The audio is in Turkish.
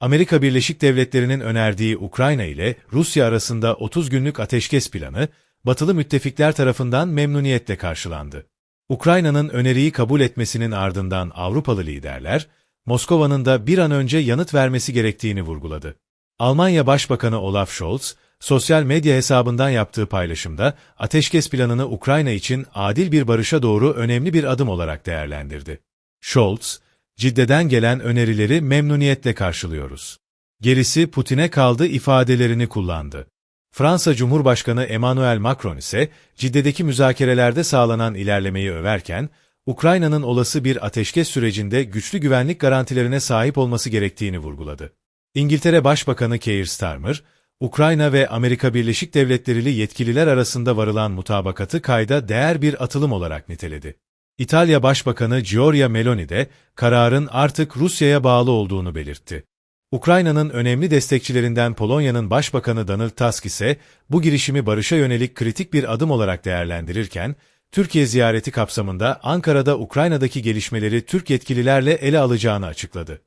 Amerika Birleşik Devletleri'nin önerdiği Ukrayna ile Rusya arasında 30 günlük ateşkes planı, batılı müttefikler tarafından memnuniyetle karşılandı. Ukrayna'nın öneriyi kabul etmesinin ardından Avrupalı liderler, Moskova'nın da bir an önce yanıt vermesi gerektiğini vurguladı. Almanya Başbakanı Olaf Scholz, sosyal medya hesabından yaptığı paylaşımda ateşkes planını Ukrayna için adil bir barışa doğru önemli bir adım olarak değerlendirdi. Scholz, Cidde'den gelen önerileri memnuniyetle karşılıyoruz. Gerisi Putin'e kaldı ifadelerini kullandı. Fransa Cumhurbaşkanı Emmanuel Macron ise Cidde'deki müzakerelerde sağlanan ilerlemeyi överken, Ukrayna'nın olası bir ateşkes sürecinde güçlü güvenlik garantilerine sahip olması gerektiğini vurguladı. İngiltere Başbakanı Keir Starmer, Ukrayna ve Amerika Birleşik Devletleri'li yetkililer arasında varılan mutabakatı kayda değer bir atılım olarak niteledi. İtalya Başbakanı Giorgia Meloni de kararın artık Rusya'ya bağlı olduğunu belirtti. Ukrayna'nın önemli destekçilerinden Polonya'nın Başbakanı Donald Tusk ise bu girişimi barışa yönelik kritik bir adım olarak değerlendirirken, Türkiye ziyareti kapsamında Ankara'da Ukrayna'daki gelişmeleri Türk yetkililerle ele alacağını açıkladı.